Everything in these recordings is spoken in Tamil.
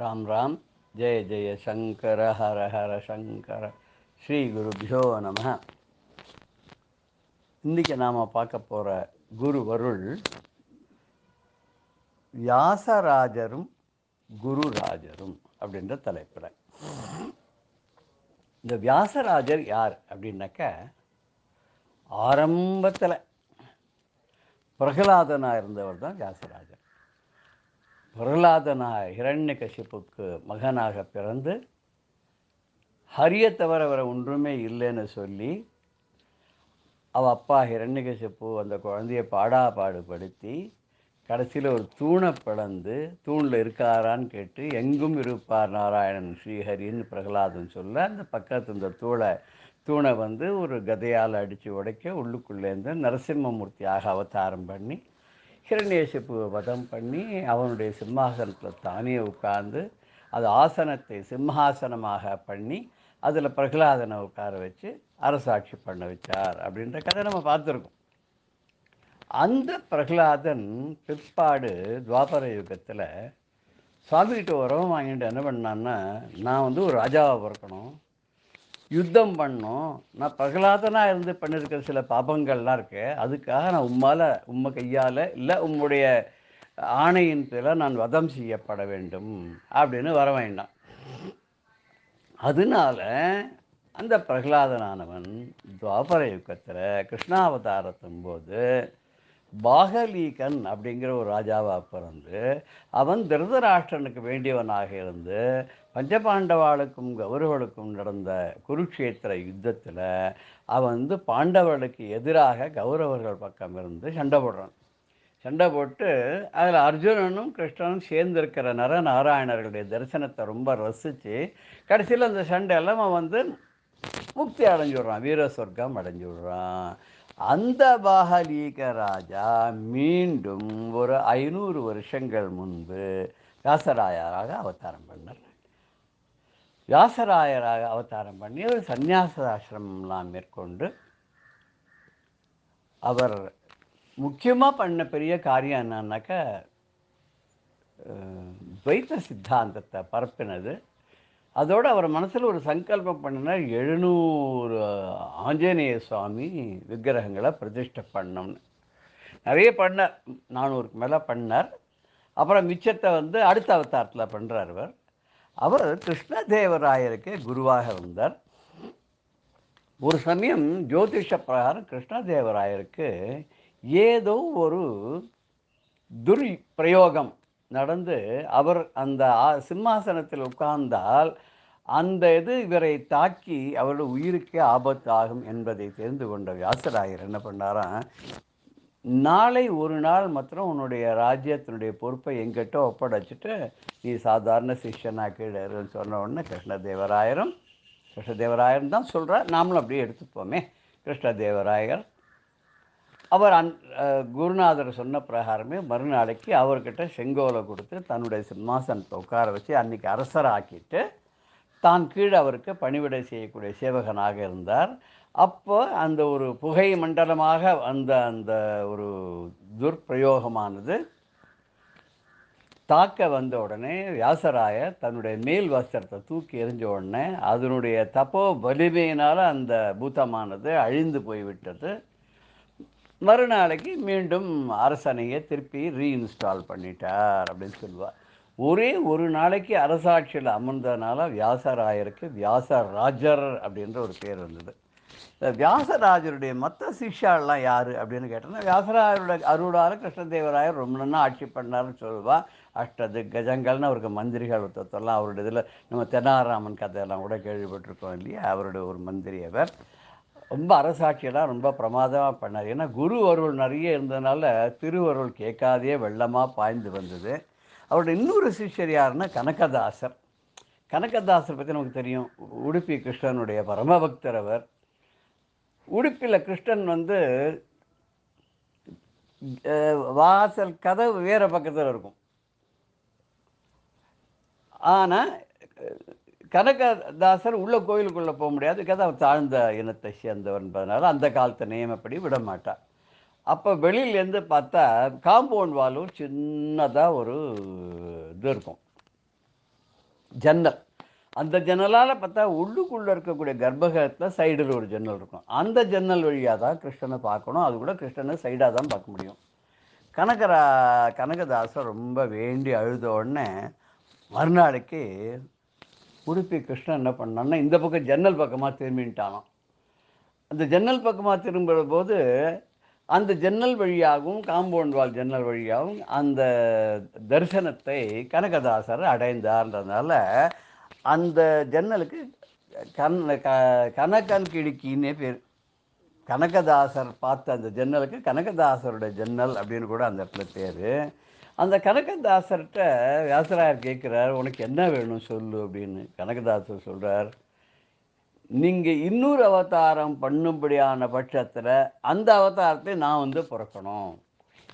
ராம் ராம் ஜெய ஜெய சங்கர ஹர ஹர சங்கர ஸ்ரீ குருபியோ நம. இன்றைக்கி நாம் பார்க்க போகிற குருவருள் வியாசராஜரும் குருராஜரும் அப்படின்ற தலைப்பில். இந்த வியாசராஜர் யார் அப்படின்னாக்க ஆரம்பத்தில் பிரகலாதனாக இருந்தவர் தான் வியாசராஜர். பிரகலாதனா ஹிரண்யகசிப்புக்கு மகனாக பிறந்து ஹரியை தவிர ஒன்றுமே இல்லைன்னு சொல்லி அவ அப்பா ஹிரண்யகசிப்பு அந்த குழந்தைய பாடா பாடுபடுத்தி கடைசியில் ஒரு தூணை பிளந்து தூணில் இருக்காரான்னு கேட்டு எங்கும் இருப்பார் நாராயணன் ஸ்ரீஹரின்னு பிரகலாதன் சொல்ல அந்த பக்கத்து இந்த தூளை தூணை வந்து ஒரு கதையால் அடித்து உடைக்க உள்ளுக்குள்ளேருந்து நரசிம்மமூர்த்தியாக அவதாரம் பண்ணி ஹிரண்யசிப்புவை வதம் பண்ணி அவனுடைய சிம்மாசனத்தில் தானே உட்கார்ந்து அது ஆசனத்தை சிம்ஹாசனமாக பண்ணி அதில் பிரகலாதனை உட்கார வச்சு அரசாட்சி பண்ண வச்சார் அப்படின்ற கதை நம்ம பார்த்துருக்கோம். அந்த பிரகலாதன் பிற்பாடு துவாபர யுகத்தில் சுவாமிகிட்ட உறவு வாங்கிட்டு என்ன பண்ணான்னா நான் வந்து ஒரு ராஜாவை பிறக்கணும் யுத்தம் பண்ணும். நான் பிரகலாதனாக இருந்து பண்ணியிருக்கிற சில பாபங்கள்லாம் இருக்கு. அதுக்காக நான் உம்மால் உம்ம கையால் இல்லை உம்முடைய ஆணையின் பேரில் நான் வதம் செய்யப்பட வேண்டும் அப்படின்னு வர வேண்டாம். அதனால அந்த பிரகலாதனானவன் துவாபர யுகத்தில் கிருஷ்ணாவதாரத்தும் போது பாகலீகன் அப்படிங்கிற ஒரு ராஜாவாக பிறந்து அவன் திருதராஷ்டிரனுக்கு வேண்டியவனாக இருந்து பஞ்சபாண்டவாளுக்கும் கௌரவர்களுக்கும் நடந்த குருக்ஷேத்திர யுத்தத்தில் அவன் வந்து பாண்டவர்களுக்கு எதிராக கௌரவர்கள் பக்கம் இருந்து சண்டை போடுறான். சண்டை போட்டு அதில் அர்ஜுனனும் கிருஷ்ணனும் சேர்ந்திருக்கிற நரநாராயணர்களுடைய தரிசனத்தை ரொம்ப ரசித்து கடைசியில் அந்த சண்டையெல்லாம் அவன் வந்து முக்தி அடைஞ்சு விடுறான் வீர சொர்க்கம் அடைஞ்சு விடுறான் அந்த பாகலீக ராஜா மீண்டும் ஒரு ஐநூறு வருஷங்கள் முன்பு வியாசராயராக அவதாரம் பண்ணார். வியாசராயராக அவதாரம் பண்ணி ஒரு சந்நியாச மேற்கொண்டு அவர் முக்கியமாக பண்ண பெரிய காரியம் என்னன்னாக்க துவைத்த சித்தாந்தத்தை பரப்பினது. அதோடு அவர் மனசில் ஒரு சங்கல்பம் பண்ணினார் எழுநூறு ஆஞ்சநேய சுவாமி விக்கிரகங்களை பிரதிஷ்டை பண்ணோம்னு நிறைய பண்ணார். நானூறுக்கு மேலே பண்ணார். அப்புறம் மிச்சத்தை வந்து அடுத்த அவதாரத்தில் பண்ணுறார் அவர் அவர் கிருஷ்ணதேவராயருக்கு குருவாக இருந்தார் ஒரு சமயம் ஜோதிஷ பிரகாரம் கிருஷ்ணதேவராயருக்கு ஏதோ ஒரு துர் பிரயோகம் நடந்து அவர் அந்த சிம்மாசனத்தில் உட்கார்ந்தால் அந்த இது இவரை தாக்கி அவருடைய உயிருக்கே ஆபத்து ஆகும் என்பதை தெரிந்து கொண்ட வியாசராயர் என்ன பண்ணாராம் நாளை ஒரு நாள் மாத்திரம் உன்னுடைய ராஜ்யத்தினுடைய பொறுப்பை எங்கிட்ட ஒப்படைச்சிட்டு நீ சாதாரண சிஷ்யனா கீழே சொன்ன உடனே கிருஷ்ணதேவராயரும் கிருஷ்ணதேவராயரும் தான் சொல்கிறார் நாமளும் அப்படியே எடுத்துப்போமே கிருஷ்ணதேவராயர் அவர் அந் குருநாதர் சொன்ன பிரகாரமே மறுநாளைக்கு அவர்கிட்ட செங்கோலை கொடுத்து தன்னுடைய சிம்மாசனத்தை உட்கார வச்சு அன்றைக்கி அரசராக்கிட்டு தான் கீழே அவருக்கு பணிவிடை செய்யக்கூடிய சேவகனாக இருந்தார். அப்போ அந்த ஒரு புகை மண்டலமாக அந்த அந்த ஒரு துர்பிரயோகமானது தாக்க வந்த உடனே வியாசராய தன்னுடைய மேல் வஸ்திரத்தை தூக்கி எறிஞ்ச உடனே அதனுடைய தப்போ வலிமையினால் அந்த பூதமானது அழிந்து போய்விட்டது. மறுநாளைக்கு மீண்டும் அரசனையை திருப்பி ரீஇன்ஸ்டால் பண்ணிட்டார் அப்படின்னு சொல்லுவார் ஒரே ஒரு நாளைக்கு அரசாட்சியில் அமர்ந்ததுனால வியாசராயருக்கு வியாசராஜர் அப்படின்ற ஒரு பேர் வந்தது. இந்த வியாசராஜருடைய மற்ற சிஷ்யாலாம் யார் அப்படின்னு கேட்டோன்னா வியாசராயருடைய அருளால் கிருஷ்ணதேவராயர் ரொம்ப நல்லா ஆட்சி பண்ணார்னு சொல்லுவா. அஷ்டது கஜங்கள்னு அவருக்கு மந்திரிகள் ஒருத்தத்தெல்லாம் அவருடைய இதில் நம்ம தென்னாராமன் கதையெல்லாம் கூட கேள்விப்பட்டிருக்கோம் இல்லையா? அவருடைய ஒரு மந்திரி அவர். ரொம்ப அரசாட்சியெல்லாம் ரொம்ப பிரமாதமாக பண்ணார். ஏன்னா குரு அருள் நிறைய இருந்ததுனால திருவருள் கேட்காதே வெள்ளமாக பாய்ந்து வந்தது. அவருடைய இன்னொரு சிஷ்யர் யாருன்னா கனகதாசர். கனகதாசர் பற்றி நமக்கு தெரியும். உடுப்பி கிருஷ்ணனுடைய பரமபக்தர் அவர். உடுப்பியில் கிருஷ்ணன் வந்து வாசல் கதவு வேறு பக்கத்தில் இருக்கும். ஆனால் கனகதாசர் உள்ள கோயிலுக்குள்ளே போக முடியாது. கதை அவர் தாழ்ந்த இனத்தை சேர்ந்தவர் என்பதனால அந்த காலத்து நியமப்படி விட மாட்டார் அப்போ வெளியிலேருந்து பார்த்தா காம்பவுண்ட் வாலும் சின்னதாக ஒரு இது இருக்கும் ஜன்னல். அந்த ஜன்னலால் பார்த்தா உள்ளுக்குள்ளே இருக்கக்கூடிய கர்ப்பகத்தில் சைடில் ஒரு ஜன்னல் இருக்கும். அந்த ஜன்னல் வழியாக தான் கிருஷ்ணனை பார்க்கணும். அது கூட கிருஷ்ணனை சைடாக தான் பார்க்க முடியும். கனகரா கனகதாசர் ரொம்ப வேண்டி அழுத உடனே மறுநாளைக்கு உடுப்பி கிருஷ்ணன் என்ன பண்ணான்னா இந்த பக்கம் ஜன்னல் பக்கமாக திரும்பின்ட்டானான் அந்த ஜன்னல் பக்கமாக திரும்புகிற போது அந்த ஜன்னல் வழியாகவும் காம்பவுண்ட் வால் ஜன்னல் வழியாகவும் அந்த தரிசனத்தை கனகதாசர் அடைந்தார்ன்றதுனால அந்த ஜன்னலுக்கு கண் க கனகன் கிடுக்கின்னே பேர். கனகதாசர் பார்த்த அந்த ஜன்னலுக்கு கனகதாசருடைய ஜன்னல் அப்படின்னு கூட அந்த இடத்துல பேர். அந்த கனகதாசர்கிட்ட வியாசராயர் கேட்குறார் உனக்கு என்ன வேணும் சொல்லு அப்படின்னு. கனகதாசர் சொல்கிறார் நீங்கள் இன்னொரு அவதாரம் பண்ணும்படியான பட்சத்தில் அந்த அவதாரத்தை நான் வந்து பிறக்கணும்.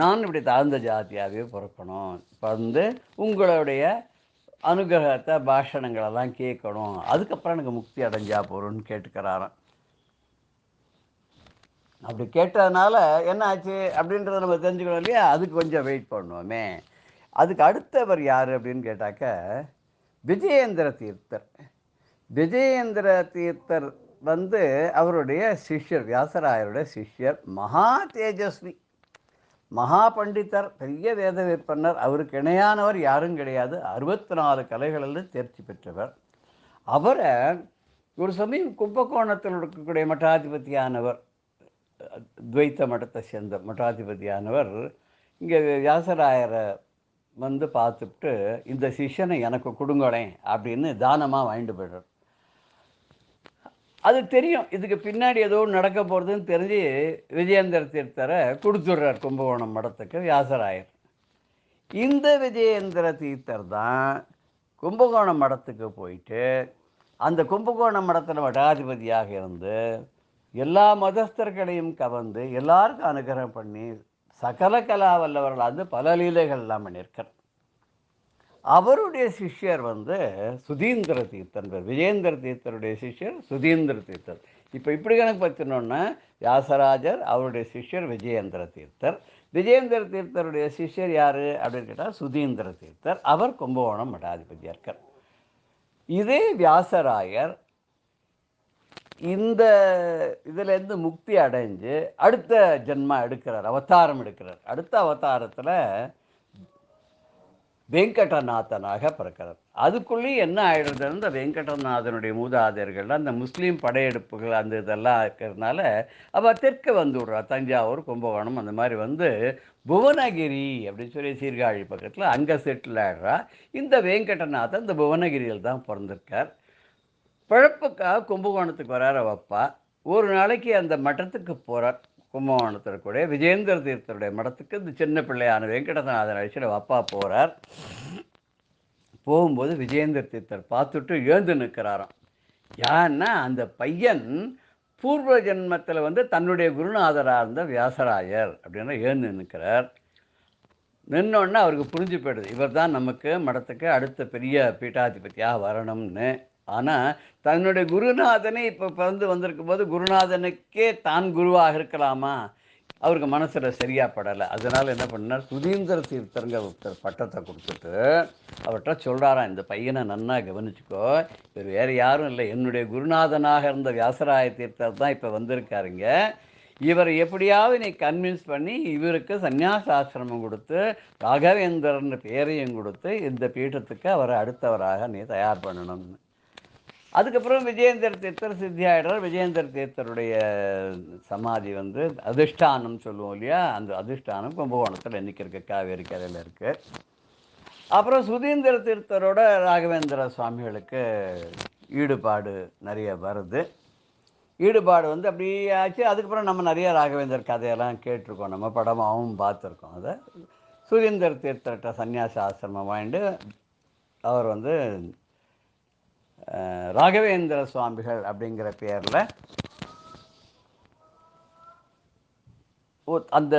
நான் இப்படி தாழ்ந்த ஜாதியாகவே பிறக்கணும். இப்போ வந்து உங்களுடைய அனுகிரகத்தை பாஷணங்களெல்லாம் கேட்கணும். அதுக்கப்புறம் எனக்கு முக்தி அடைஞ்சா போகிறோன்னு கேட்டுக்கிறாராம். அப்படி கேட்டதுனால என்ன ஆச்சு அப்படின்றத நம்ம தெரிஞ்சுக்கணும் இல்லையா? அதுக்கு கொஞ்சம் வெயிட் பண்ணுவோமே. அதுக்கு அடுத்தவர் யார் அப்படின்னு கேட்டாக்க விஜயேந்திர தீர்த்தர். விஜயேந்திர தீர்த்தர் வந்து அவருடைய சிஷ்யர் வியாசராயருடைய சிஷ்யர் மகா தேஜஸ்வி. மகா பண்டித்தர் பெரிய வேத விற்பனர். அவருக்கு இணையானவர் யாரும் கிடையாது. அறுபத்தி நாலு கலைகளில் தேர்ச்சி பெற்றவர். அவரை ஒரு சமயம் கும்பகோணத்தில் இருக்கக்கூடிய மட்டாதிபதியானவர் துவைத்த மடத்தை சேர்ந்த மட்டாதிபதியானவர் இங்கே வியாசராயரை வந்து பார்த்துட்டு இந்த சிஷ்யனை எனக்கு கொடுங்களேன் அப்படின்னு தானமாக வாங்கிட்டு போய்டுறார். அது தெரியும். இதுக்கு பின்னாடி ஏதோ நடக்க போகிறதுன்னு தெரிஞ்சு விஜயேந்திர தீர்த்தரை கொடுத்துட்றார் கும்பகோணம் மடத்துக்கு வியாசராயர். இந்த விஜயேந்திர தீர்த்தர் தான் கும்பகோணம் மடத்துக்கு போயிட்டு அந்த கும்பகோணம் மடத்தில் மடாதிபதியாக இருந்து எல்லா மதஸ்தர்களையும் கவர்ந்து எல்லாருக்கும் அனுகிரகம் பண்ணி சகல கலா வல்லவர்கள் வந்து பல லீலைகள் எல்லாம் பண்ணியிருக்கார் அவருடைய சிஷ்யர் வந்து சுதீந்திர தீர்த்தன் பேர் விஜேந்திர தீர்த்தருடைய சிஷ்யர் சுதீந்திர தீர்த்தர். இப்போ இப்படி கணக்கு பற்றினோன்னா வியாசராஜர் அவருடைய சிஷ்யர் விஜயேந்திர தீர்த்தர். விஜயேந்திர தீர்த்தருடைய சிஷ்யர் யார் அப்படின்னு கேட்டால் சுதீந்திர தீர்த்தர். அவர் கும்பகோணம் மடாதிபதியாக இருக்கார். இதே வியாசராயர் இந்த இதுலேருந்து முக்தி அடைஞ்சு அடுத்த ஜென்மா எடுக்கிறார் அவதாரம் எடுக்கிறார். அடுத்த அவதாரத்தில் வெங்கடநாதனாக பிறக்கிறார். அதுக்குள்ளேயும் என்ன ஆயிடுறது அந்த வெங்கடநாதனுடைய மூதாதையர்கள் அந்த முஸ்லீம் படையெடுப்புகள் அந்த இதெல்லாம் இருக்கிறதுனால அவள் தெற்கு வந்து விடுறா தஞ்சாவூர் கும்பகோணம் அந்த மாதிரி வந்து புவனகிரி அப்படின்னு சொல்லி சீர்காழி பக்கத்தில் அங்கே செட்டில் ஆடுறா இந்த வெங்கடநாதன் இந்த புவனகிரியில் தான் பிறந்திருக்கார். பிழப்புக்காக கும்பகோணத்துக்கு வரார் அப்பா. ஒரு நாளைக்கு அந்த மட்டத்துக்கு போகிறார் கும்பகோணத்தில் கூட விஜயேந்திர தீர்த்தருடைய மடத்துக்கு இந்த சின்ன பிள்ளையான வெங்கடநாதன் அழைச்சிட்டு அப்பா போகிறார் போகும்போது விஜேந்திர தீர்த்தர் பார்த்துட்டு எழுந்து நிற்கிறாராம். ஏன்னா அந்த பையன் பூர்வ ஜென்மத்தில் வந்து தன்னுடைய குருநாதராக இருந்த வியாசராயர் அப்படின்னு எழுந்து நிற்கிறார். நின்னோடனே அவருக்கு புரிஞ்சு போயிடுது. இவர் தான் நமக்கு மடத்துக்கு அடுத்த பெரிய பீட்டாதிபதியாக வரணும்னு. ஆனால் தன்னுடைய குருநாதனே இப்போ பிறந்து வந்திருக்கும் போது குருநாதனுக்கே தான் குருவாக இருக்கலாமா? அவருக்கு மனசில் சரியா படலை. அதனால் என்ன பண்ணார் சுதீந்திர தீர்த்தருங்க ஒருத்தர் பட்டத்தை கொடுத்துட்டு அவர்கிட்ட சொல்கிறாராம் இந்த பையனை நன்னா கவனிச்சுக்கோ. இவர் வேறு யாரும் இல்லை. என்னுடைய குருநாதனாக இருந்த வியாசராய தீர்த்தர் தான் இப்போ வந்திருக்காருங்க. இவரை எப்படியாவது நீ கன்வின்ஸ் பண்ணி இவருக்கு சந்நியாசாசிரமம் கொடுத்து ராகவேந்திரன் பேரையும் கொடுத்து இந்த பீட்டத்துக்கு அவரை அடுத்தவராக நீ தயார் பண்ணணும்னு. அதுக்கப்புறம் விஜயேந்தர் தீர்த்தர் சித்தியாயிடர் விஜயேந்தர் தீர்த்தருடைய சமாதி வந்து அதிஷ்டானம் சொல்லுவோம் இல்லையா? அந்த அதிஷ்டானம் கும்பகோணத்தில் இன்றைக்கி இருக்குது காவேரி கரையில் இருக்குது அப்புறம் சுதீந்திர தீர்த்தரோட ராகவேந்திர சுவாமிகளுக்கு ஈடுபாடு நிறைய வருது. ஈடுபாடு வந்து அப்படியே ஆச்சு. அதுக்கப்புறம் நம்ம நிறைய ராகவேந்தர் கதையெல்லாம் கேட்டிருக்கோம். நம்ம படமாகவும் பார்த்துருக்கோம். அதை சுதீந்திர தீர்த்தர்கிட்ட சன்னியாச ஆசிரமம் வாங்கிட்டு அவர் வந்து ராகவேந்திர சுவாமிகள் அப்படிங்கிற பேரில் அந்த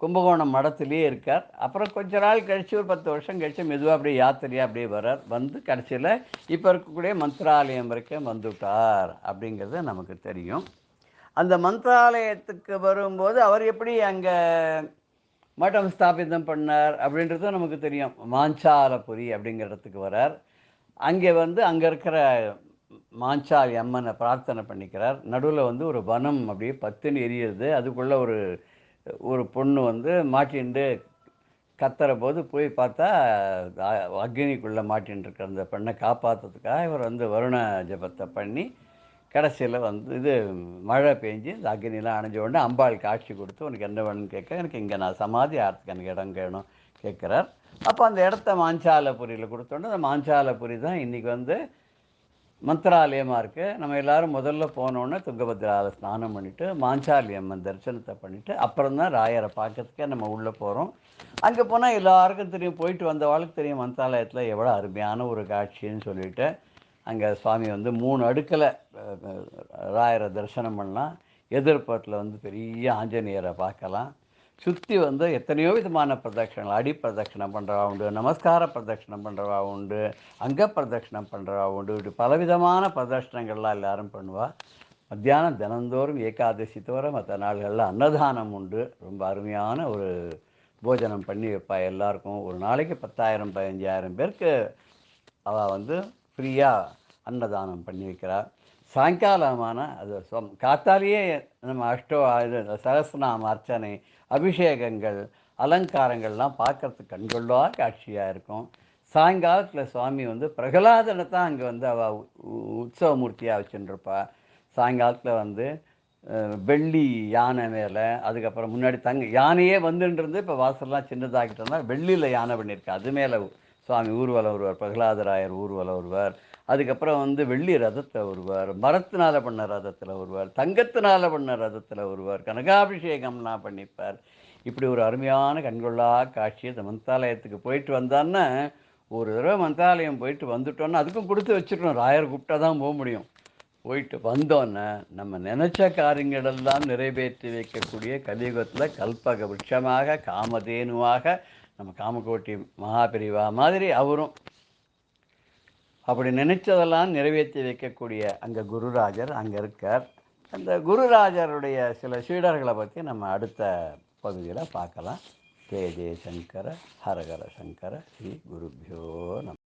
கும்பகோணம் மடத்திலேயே இருக்கார். அப்புறம் கொஞ்ச நாள் கழித்து ஒரு பத்து வருஷம் கழித்து மெதுவாக அப்படியே யாத்திரையாக அப்படியே வர்றார். வந்து கடைசியில் இப்போ இருக்கக்கூடிய மந்திராலயம் வரைக்கும் வந்துவிட்டார் அப்படிங்கிறது நமக்கு தெரியும். அந்த மந்திராலயத்துக்கு வரும்போது அவர் எப்படி அங்கே மட்டம் ஸ்தாபிதம் பண்ணார் அப்படின்றதும் நமக்கு தெரியும். மாஞ்சாலபுரி அப்படிங்கிற இடத்துக்கு வரார் அங்கே வந்து அங்கே இருக்கிற மாஞ்சால் அம்மனை பிரார்த்தனை பண்ணிக்கிறார். நடுவில் வந்து ஒரு வனம் அப்படியே பத்துன்னு எரியுது அதுக்குள்ளே ஒரு ஒரு பொண்ணு வந்து மாட்டின்ட்டு கத்துற போது போய் பார்த்தா அக்னிக்குள்ளே மாட்டின்னு இருக்கிற அந்த பெண்ணை காப்பாற்றுறதுக்காக இவர் வந்து வருண ஜபத்தை பண்ணி கடைசியில் வந்து இது மழை பெஞ்சு இந்த அக்னிலாம் அணைஞ்ச உடனே அம்பாள் காட்சி கொடுத்து உனக்கு என்ன வேணும்னு கேட்க எனக்கு இங்கே நான் சமாதி ஆகிறதுக்கு எனக்கு இடம் வேணும் கேட்குறார். அப்போ அந்த இடத்த மாஞ்சாலபுரியில் கொடுத்தோன்னே அந்த மாஞ்சாலபுரி தான் இன்றைக்கி வந்து மந்திராலயமாக இருக்குது நம்ம எல்லாரும் முதல்ல போனோன்னே துங்கபத்ராவில் ஸ்நானம் பண்ணிவிட்டு மாஞ்சாலி அம்மன் தரிசனத்தை பண்ணிவிட்டு அப்புறம் தான் ராயரை பார்க்கறதுக்கே நம்ம உள்ளே போகிறோம் அங்கே போனால் எல்லாருக்கும் தெரியும் போயிட்டு வந்தவாளுக்கு தெரியும் மந்திராலயத்தில் எவ்வளோ அருமையான ஒரு காட்சின்னு சொல்லிவிட்டு அங்கே சுவாமி வந்து மூணு அடுக்கில் ராயரை தரிசனம் பண்ணலாம். எதிர்பார்த்தில் வந்து பெரிய ஆஞ்சநேயரை பார்க்கலாம். சுற்றி வந்து எத்தனையோ விதமான பிரதட்சணங்கள். அடி பிரதட்சணம் பண்ணுறவா உண்டு நமஸ்கார பிரதட்சணம் பண்ணுறவா உண்டு அங்க பிரதட்சணம் பண்ணுறவா உண்டு. இப்படி பலவிதமான பிரதட்சணங்கள்லாம் எல்லாரும் பண்ணுவா. மத்தியானம் தினந்தோறும் ஏகாதசி தவிர மற்ற நாள்களில் அன்னதானம் உண்டு. ரொம்ப அருமையான ஒரு போஜனம் பண்ணி வைப்பா எல்லாருக்கும். ஒரு நாளைக்கு பத்தாயிரம் பதினஞ்சாயிரம் பேருக்கு அவள் வந்து ஃப்ரீயாக அன்னதானம் பண்ணி வைக்கிறாள் சாயங்காலமான அது சொம் காத்தாலேயே நம்ம அஷ்டோ இது சகஸ்ரநாம அர்ச்சனை அபிஷேகங்கள் அலங்காரங்கள்லாம் பார்க்கறதுக்கு கண்கொள்ளா காட்சியாக இருக்கும். சாயங்காலத்தில் சுவாமி வந்து பிரகலாதனை தான் அங்கே வந்து அவ உற்சவ மூர்த்தியாக வச்சுருப்பா சாயங்காலத்தில் வந்து வெள்ளி யானை மேலே அதுக்கப்புறம் முன்னாடி தங்க யானையே வந்துன்றது இப்போ வாசல்லாம் சின்னதாகிட்டோம்னா வெள்ளியில் யானை பண்ணியிருக்கா. அது மேலே சுவாமி ஊர்வலம் வருவார் பிரகலாதராயர் ஊர்வலம் வருவார். அதுக்கப்புறம் வந்து வெள்ளி ரதத்தில் வருவார் மரத்தினால் பண்ண ரதத்தில் வருவார் தங்கத்தினால் பண்ண ரதத்தில் வருவார் கனகாபிஷேகம்லாம் பண்ணிப்பார். இப்படி ஒரு அருமையான கண்கொள்ளா காட்சி இந்த மந்தாலயத்துக்கு போயிட்டு வந்தான்னா ஒரு தடவை மந்தாலயம் போயிட்டு வந்துட்டோன்னா அதுக்கும் கொடுத்து வச்சுட்டோம் ராயர் கூப்பிட்டா தான் போக முடியும். போயிட்டு வந்தோன்னே நம்ம நினச்ச காரியங்களெல்லாம் நிறைவேற்றி வைக்கக்கூடிய கலியுகத்தில் கல்பக விருட்சமாக காமதேனுவாக நம்ம காமகோட்டி மகாபிரிவா மாதிரி அவரும் அப்படி நினைச்சதெல்லாம் நிறைவேற்றி வைக்கக்கூடிய அங்கே குருராஜர் அங்கே இருக்கார். அந்த குருராஜருடைய சில சீடர்களை பற்றி நம்ம அடுத்த பகுதியில் பார்க்கலாம். தேஜே சங்கர ஹரஹர சங்கர ஸ்ரீ குருபியோ நம்ம